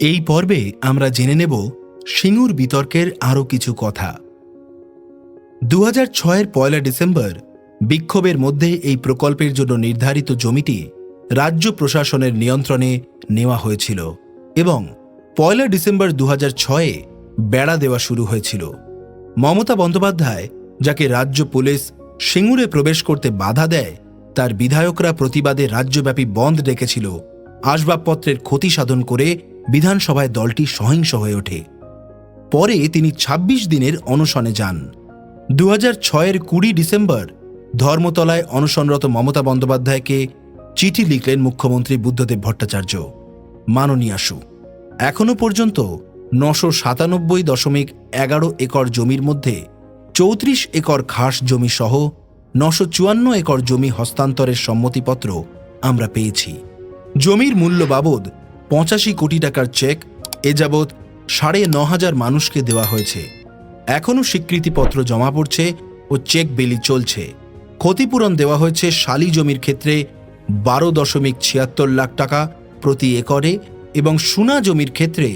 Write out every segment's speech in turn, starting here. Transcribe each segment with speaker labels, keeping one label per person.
Speaker 1: এই পর্বে আমরা জেনে নেব সিঙ্গুর বিতর্কের আরও কিছু কথা। দু হাজার ছয়ের পয়লা ডিসেম্বর বিক্ষোভের মধ্যে এই প্রকল্পের জন্য নির্ধারিত জমিটি রাজ্য প্রশাসনের নিয়ন্ত্রণে নেওয়া হয়েছিল এবং পয়লা ডিসেম্বর দু হাজার ছয়ে বেড়া দেওয়া শুরু হয়েছিল। মমতা বন্দ্যোপাধ্যায়, যাকে রাজ্য পুলিশ সিঙ্গুরে প্রবেশ করতে বাধা দেয়, তার বিধায়করা প্রতিবাদে রাজ্যব্যাপী বন্ধ ডেকেছিল। আসবাবপত্রের ক্ষতি সাধন করে বিধানসভায় দলটি সহিংস হয়ে ওঠে। পরে তিনি ২৬ দিনের অনশনে যান। দু হাজার ছয়ের কুড়ি ডিসেম্বর ধর্মতলায় অনশনরত মমতা বন্দ্যোপাধ্যায়কে চিঠি লিখলেন মুখ্যমন্ত্রী বুদ্ধদেব ভট্টাচার্য। মাননীয়াসু এখনও পর্যন্ত নশো সাতানব্বই দশমিক এগারো একর জমির মধ্যে চৌত্রিশ একর খাস জমি সহ নশো চুয়ান্ন একর জমি হস্তান্তরের সম্মতিপত্র আমরা পেয়েছি। জমির মূল্য বাবদ পঁচাশি কোটি টাকার চেক, এ যাবৎ সাড়ে ন হাজার মানুষকে দেওয়া হয়েছে। এখনও স্বীকৃতিপত্র জমা পড়ছে ও চেক বেলি চলছে। ক্ষতিপূরণ দেওয়া হয়েছে শালি জমির ক্ষেত্রে বারো দশমিক ছিয়াত্তর লাখ টাকা প্রতি একরে এবং সোনা জমির ক্ষেত্রে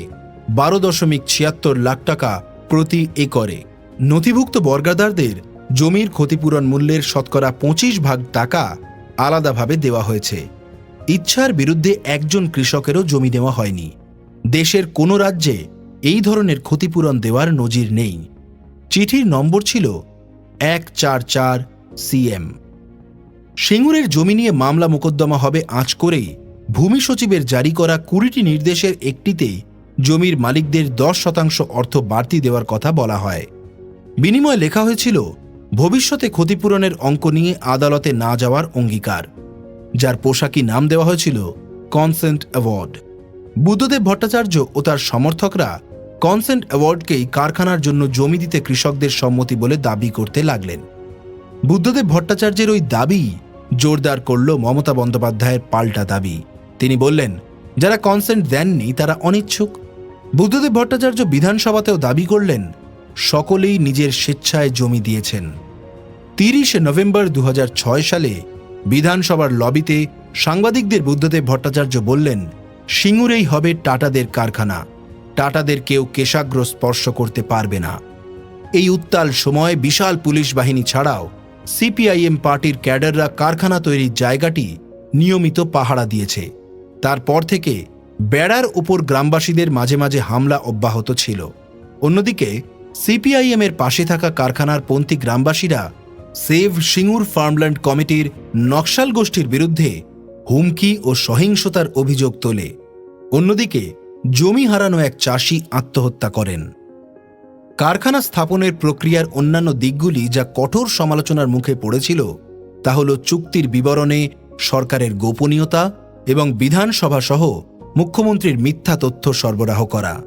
Speaker 1: বারো দশমিক ছিয়াত্তর লাখ টাকা প্রতি একরে। নথিভুক্ত বর্গাদারদের জমির ক্ষতিপূরণ মূল্যের শতকরা পঁচিশ ভাগ টাকা আলাদাভাবে দেওয়া হয়েছে। ইচ্ছার বিরুদ্ধে একজন কৃষকেরও জমি দেওয়া হয়নি। দেশের কোনো রাজ্যে এই ধরনের ক্ষতিপূরণ দেওয়ার নজির নেই। চিঠির নম্বর ছিল এক চার চার সিএম সিঙ্গুরের জমি নিয়ে মামলা মোকদ্দমা হবে আঁচ করেই ভূমি সচিবের জারি করা কুড়িটি নির্দেশের একটিতে জমির মালিকদের দশ শতাংশ অর্থ বাড়তি দেওয়ার কথা বলা হয়। বিনিময়ে লেখা হয়েছিল, ভবিষ্যতে ক্ষতিপূরণের অঙ্ক নিয়ে আদালতে না যাওয়ার অঙ্গীকার। যার পোশাকি নাম দেওয়া হয়েছিল কনসেন্ট অ্যাওয়ার্ড। বুদ্ধদেব ভট্টাচার্য ও তার সমর্থকরা কনসেন্ট অ্যাওয়ার্ডকেই কারখানার জন্য জমি দিতে কৃষকদের সম্মতি বলে দাবি করতে লাগলেন। বুদ্ধদেব ভট্টাচার্যের ওই দাবি জোরদার করল মমতা বন্দ্যোপাধ্যায়ের পাল্টা দাবি। তিনি বললেন, যারা কনসেন্ট দেননি, তারা অনিচ্ছুক। বুদ্ধদেব ভট্টাচার্য বিধানসভাতেও দাবি করলেন, সকলেই নিজের স্বেচ্ছায় জমি দিয়েছেন। তিরিশে নভেম্বর দু হাজার ছয় সালে বিধানসভার লবিতে সাংবাদিকদের বুদ্ধদেব ভট্টাচার্য বললেন, সিঙ্গুরেই হবে টাটাদের কারখানা। টাটাদের কেউ কেশাগ্র স্পর্শ করতে পারবে না। এই উত্তাল সময় বিশাল পুলিশ বাহিনী ছাড়াও সিপিআইএম পার্টির ক্যাডাররা কারখানা তৈরির জায়গাটি নিয়মিত পাহারা দিয়েছে। তারপর থেকে বেড়ার উপর গ্রামবাসীদের মাঝে মাঝে হামলা অব্যাহত ছিল। অন্যদিকে সিপিআইএমের পাশে থাকা কারখানার পন্থী গ্রামবাসীরা সেভ সিঙ্গুর ফার্মল্যান্ড কমিটির নকশাল গোষ্ঠীর বিরুদ্ধে হুমকি ও সহিংসতার অভিযোগ তোলে। অন্যদিকে, জমি হারানো এক চাষি আত্মহত্যা করেন। কারখানা স্থাপনের প্রক্রিয়ার অন্যান্য দিকগুলি যা কঠোর সমালোচনার মুখে পড়েছিল তা হল চুক্তির বিবরণে সরকারের গোপনীয়তা এবং বিধানসভা সহ মুখ্যমন্ত্রীর মিথ্যা তথ্য সরবরাহ করা।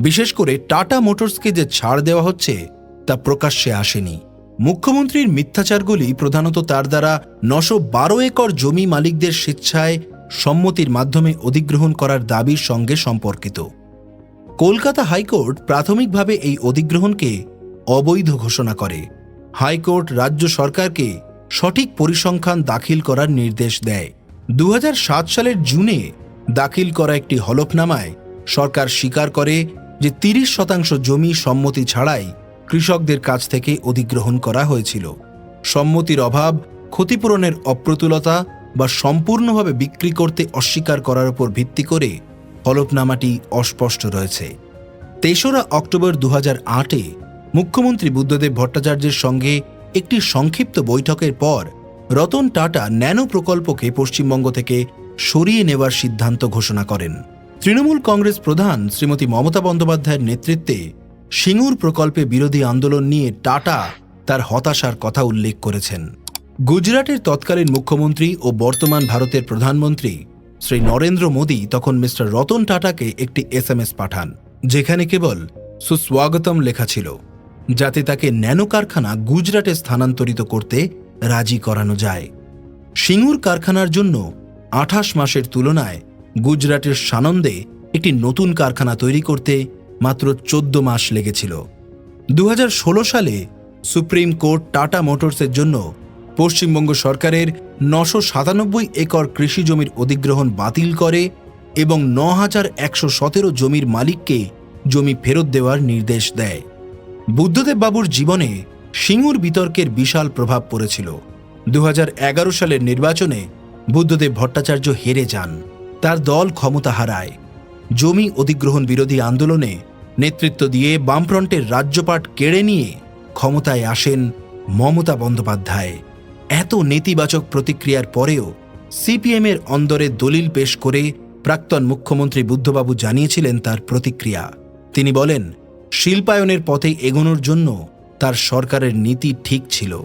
Speaker 1: বিশেষ করে টাটা মোটরসকে যে ছাড় দেওয়া হচ্ছে তা প্রকাশ্যে আসেনি। মুখ্যমন্ত্রীর মিথ্যাচারগুলি প্রধানত তার দ্বারা নশো বারো একর জমি মালিকদের স্বেচ্ছায় সম্মতির মাধ্যমে অধিগ্রহণ করার দাবির সঙ্গে সম্পর্কিত। কলকাতা হাইকোর্ট প্রাথমিকভাবে এই অধিগ্রহণকে অবৈধ ঘোষণা করে। হাইকোর্ট রাজ্য সরকারকে সঠিক পরিসংখ্যান দাখিল করার নির্দেশ দেয়। দু হাজার সাত সালের জুনে দাখিল করা একটি হলফনামায় সরকার স্বীকার করে যে তিরিশ শতাংশ জমি সম্মতি ছাড়াই কৃষকদের কাছ থেকে অধিগ্রহণ করা হয়েছিল। সম্মতির অভাব, ক্ষতিপূরণের অপ্রতুলতা বা সম্পূর্ণভাবে বিক্রি করতে অস্বীকার করার উপর ভিত্তি করে হলফনামাটি অস্পষ্ট রয়েছে। তেসরা অক্টোবর দু আটে মুখ্যমন্ত্রী বুদ্ধদেব ভট্টাচার্যের সঙ্গে একটি সংক্ষিপ্ত বৈঠকের পর রতন টাটা ন্যানো প্রকল্পকে পশ্চিমবঙ্গ থেকে সরিয়ে নেওয়ার সিদ্ধান্ত ঘোষণা করেন। তৃণমূল কংগ্রেস প্রধান শ্রীমতী মমতা বন্দ্যোপাধ্যায়ের নেতৃত্বে সিঙ্গুর প্রকল্পে বিরোধী আন্দোলন নিয়ে টাটা তার হতাশার কথা উল্লেখ করেছেন। গুজরাটের তৎকালীন মুখ্যমন্ত্রী ও বর্তমান ভারতের প্রধানমন্ত্রী শ্রী নরেন্দ্র মোদী তখন মিস্টার রতন টাটাকে একটি এসএমএস পাঠান, যেখানে কেবল সুস্বাগতম লেখা ছিল, যাতে তাকে ন্যানো কারখানা গুজরাটে স্থানান্তরিত করতে রাজি করানো যায়। সিঙ্গুর কারখানার জন্য আঠাশ মাসের তুলনায় গুজরাটের সানন্দে একটি নতুন কারখানা তৈরি করতে মাত্র চোদ্দ মাস লেগেছিল। দু হাজার ষোলো সালে সুপ্রিম কোর্ট টাটা মোটরসের জন্য পশ্চিমবঙ্গ সরকারের নশো সাতানব্বই একর কৃষি জমির অধিগ্রহণ বাতিল করে এবং ন হাজার একশো সতেরো জমির মালিককে জমি ফেরত দেওয়ার নির্দেশ দেয়। বুদ্ধদেব বাবুর জীবনে সিঙ্গুর বিতর্কের বিশাল প্রভাব পড়েছিল। দু হাজার এগারো সালের নির্বাচনে বুদ্ধদেব ভট্টাচার্য হেরে যান। তার দল ক্ষমতা হারায়। জমি অধিগ্রহণ বিরোধী আন্দোলনে নেতৃত্ব দিয়ে বামফ্রন্টের রাজ্যপাট কেড়ে নিয়ে ক্ষমতায় আসেন মমতা বন্দ্যোপাধ্যায়। এত নেতিবাচক প্রতিক্রিয়ার পরেও সিপিএমের অন্দরে দলিল পেশ করে প্রাক্তন মুখ্যমন্ত্রী বুদ্ধবাবু জানিয়েছিলেন তার প্রতিক্রিয়া। তিনি বলেন, শিল্পায়নের পথে এগোনোর জন্য তার সরকারের নীতি ঠিক ছিল।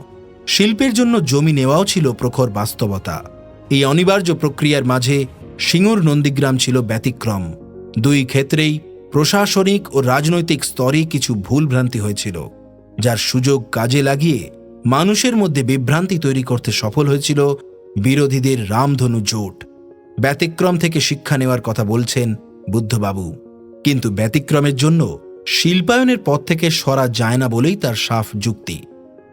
Speaker 1: শিল্পের জন্য জমি নেওয়াও ছিল প্রখর বাস্তবতা। এই অনিবার্য প্রক্রিয়ার মাঝে সিঙ্গুর নন্দীগ্রাম ছিল ব্যতিক্রম। দুই ক্ষেত্রেই প্রশাসনিক ও রাজনৈতিক স্তরে কিছু ভুলভ্রান্তি হয়েছিল, যার সুযোগ কাজে লাগিয়ে মানুষের মধ্যে বিভ্রান্তি তৈরি করতে সফল হয়েছিল বিরোধীদের রামধনু জোট। ব্যতিক্রম থেকে শিক্ষা নেওয়ার কথা বলছেন বুদ্ধবাবু। কিন্তু ব্যতিক্রমের জন্য শিল্পায়নের পথ থেকে সরা যায় না বলেই তার সাফ যুক্তি।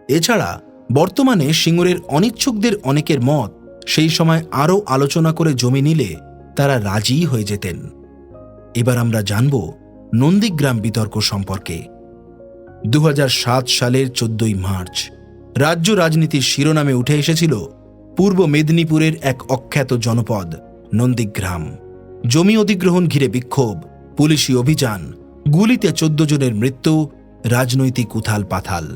Speaker 1: এছাড়া বর্তমানে সিঙ্গুরের অনিচ্ছুকদের অনেকের মত সেই সময় আরও আলোচনা করে জমি নিলে তারা রাজিই হয়ে যেতেন। এবার আমরা জানব নন্দীগ্রাম বিতর্ক সম্পর্কে। দু হাজার সাত সালের চোদ্দই মার্চ, রাজ্য রাজনীতির শিরোনামে উঠে এসেছিল পূর্ব মেদিনীপুরের এক অখ্যাত জনপদ, নন্দীগ্রাম। জমি অধিগ্রহণ ঘিরে বিক্ষোভ, পুলিশি অভিযান, গুলিতে চোদ্দ জনের মৃত্যু, রাজনৈতিক উথাল পাথাল।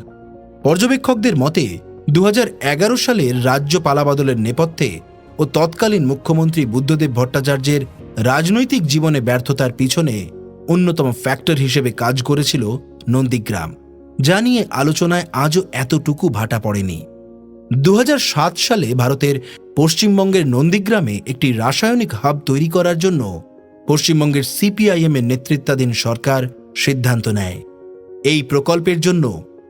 Speaker 1: পর্যবেক্ষকদের মতে দু হাজার এগারো সালের রাজ্য পালাবদলের নেপথ্যে ও তৎকালীন মুখ্যমন্ত্রী বুদ্ধদেব ভট্টাচার্যের রাজনৈতিক জীবনে ব্যর্থতার পিছনে অন্যতম ফ্যাক্টর হিসেবে কাজ করেছিল নন্দীগ্রাম, যা নিয়ে আলোচনায় আজও এতটুকু ভাটা পড়েনি। দু হাজার সাত সালে ভারতের পশ্চিমবঙ্গের নন্দীগ্রামে একটি রাসায়নিক হাব তৈরি করার জন্য পশ্চিমবঙ্গের সিপিআইএম এর নেতৃত্বাধীন সরকার সিদ্ধান্ত নেয়। এই প্রকল্পের জন্য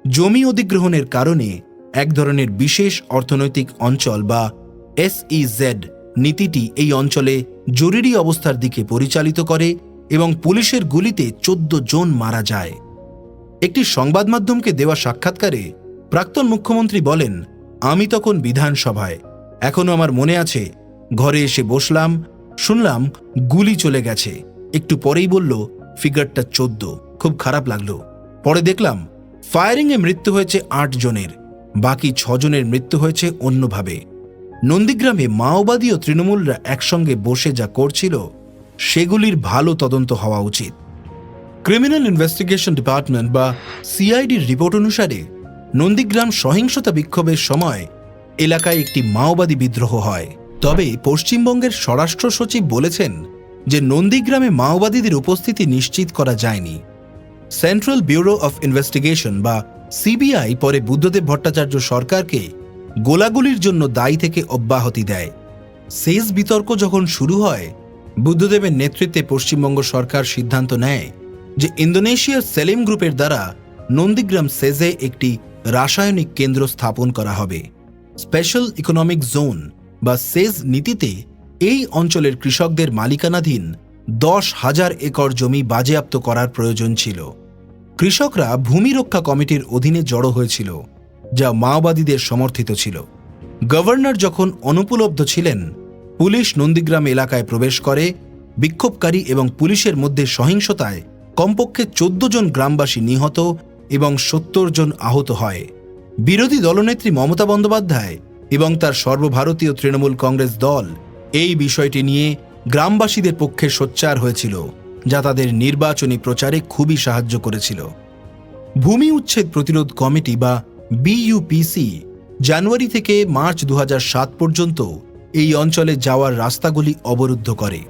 Speaker 1: জমি অধিগ্রহণের কারণে এক ধরনের বিশেষ অর্থনৈতিক অঞ্চল বা এসইজেড নীতিটি এই অঞ্চলে জরুরি অবস্থার দিকে পরিচালিত করে এবং পুলিশের গুলিতে চোদ্দ জন মারা যায়। একটি সংবাদ মাধ্যমকে দেওয়া সাক্ষাৎকারে প্রাক্তন মুখ্যমন্ত্রী বলেন, আমি তখন বিধানসভায়। এখনও আমার মনে আছে, ঘরে এসে বসলাম, শুনলাম গুলি চলে গেছে। একটু পরেই বলল, ফিগারটা চোদ্দ। খুব খারাপ লাগল। পরে দেখলাম, ফায়ারিংয়ে মৃত্যু হয়েছে আট জনের। বাকি ছজনের মৃত্যু হয়েছে অন্যভাবে। নন্দীগ্রামে মাওবাদী ও তৃণমূলরা একসঙ্গে বসে যা করছিল, সেগুলির ভালো তদন্ত হওয়া উচিত। ক্রিমিনাল ইনভেস্টিগেশন ডিপার্টমেন্ট বা সিআইডির রিপোর্ট অনুসারে, নন্দীগ্রাম সহিংসতা বিক্ষোভের সময় এলাকায় একটি মাওবাদী বিদ্রোহ হয়। তবে পশ্চিমবঙ্গের স্বরাষ্ট্র সচিব বলেছেন যে নন্দীগ্রামে মাওবাদীদের উপস্থিতি নিশ্চিত করা যায়নি। সেন্ট্রাল ব্যুরো অফ ইনভেস্টিগেশন বা সিবিআই পরে বুদ্ধদেব ভট্টাচার্য সরকারকে গোলাগুলির জন্য দায়ী থেকে অব্যাহতি দেয়। শেষ বিতর্ক যখন শুরু হয়, বুদ্ধদেবের নেতৃত্বে পশ্চিমবঙ্গ সরকার সিদ্ধান্ত নেয় যে ইন্দোনেশিয়ার সেলিম গ্রুপের দ্বারা নন্দীগ্রাম সেজে একটি রাসায়নিক কেন্দ্র স্থাপন করা হবে। স্পেশাল ইকোনমিক জোন বা সেজ নীতিতে এই অঞ্চলের কৃষকদের মালিকানাধীন দশ হাজার একর জমি বাজেয়াপ্ত করার প্রয়োজন ছিল। কৃষকরা ভূমি রক্ষা কমিটির অধীনে জড়ো হয়েছিল। যা মাওবাদীদের সমর্থিত ছিল। গভর্নর যখন অনুপলব্ধ ছিলেন, পুলিশ নন্দীগ্রাম এলাকায় প্রবেশ করে, বিক্ষোভকারী এবং পুলিশের মধ্যে সহিংসতায় কমপক্ষে চোদ্দ জন গ্রামবাসী নিহত এবং সত্তর জন আহত হয়। বিরোধী দলনেত্রী মমতা বন্দ্যোপাধ্যায় এবং তার সর্বভারতীয় তৃণমূল কংগ্রেস দল এই বিষয়টি নিয়ে গ্রামবাসীদের পক্ষে সোচ্চার হয়েছিল, যা তাদের নির্বাচনী প্রচারে খুবই সাহায্য করেছিল। ভূমি উচ্ছেদ প্রতিরোধ কমিটি বা বিইউপিসি জানুয়ারি থেকে মার্চ দু হাজার সাত পর্যন্ত এই অঞ্চলে যাওয়ার রাস্তাগুলি অবরুদ্ধ করে।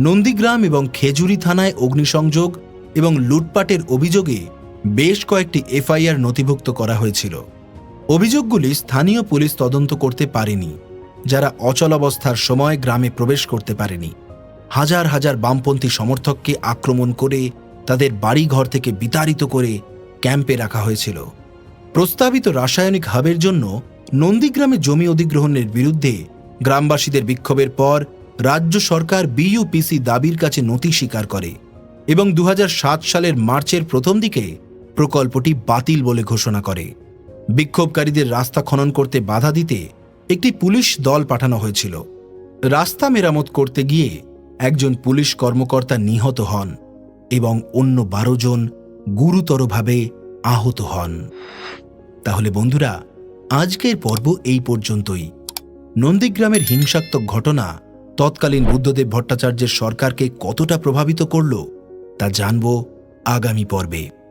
Speaker 1: নন্দীগ্রাম এবং খেজুরি থানায় অগ্নিসংযোগ এবং লুটপাটের অভিযোগে বেশ কয়েকটি এফআইআর নথিভুক্ত করা হয়েছিল। অভিযোগগুলি স্থানীয় পুলিশ তদন্ত করতে পারেনি, যারা অচলাবস্থার সময় গ্রামে প্রবেশ করতে পারেনি। হাজার হাজার বামপন্থী সমর্থককে আক্রমণ করে তাদের বাড়িঘর থেকে বিতাড়িত করে ক্যাম্পে রাখা হয়েছিল। প্রস্তাবিত রাসায়নিক হাবের জন্য নন্দীগ্রামে জমি অধিগ্রহণের বিরুদ্ধে গ্রামবাসীদের বিক্ষোভের পর রাজ্য সরকার বিইউপিসি দাবির কাছে নথি স্বীকার করে এবং দু হাজার সাত সালের মার্চের প্রথম দিকে প্রকল্পটি বাতিল বলে ঘোষণা করে। বিক্ষোভকারীদের রাস্তা খনন করতে বাধা দিতে একটি পুলিশ দল পাঠানো হয়েছিল। রাস্তা মেরামত করতে গিয়ে একজন পুলিশ কর্মকর্তা নিহত হন এবং অন্য বারো জন গুরুতরভাবে আহত হন। তাহলে বন্ধুরা, আজকের পর্ব এই পর্যন্তই। নন্দীগ্রামের হিংসাত্মক ঘটনা তৎকালীন বুদ্ধদেব ভট্টাচার্যের সরকারকে কতটা প্রভাবিত করল, তা জানব আগামী পর্বে।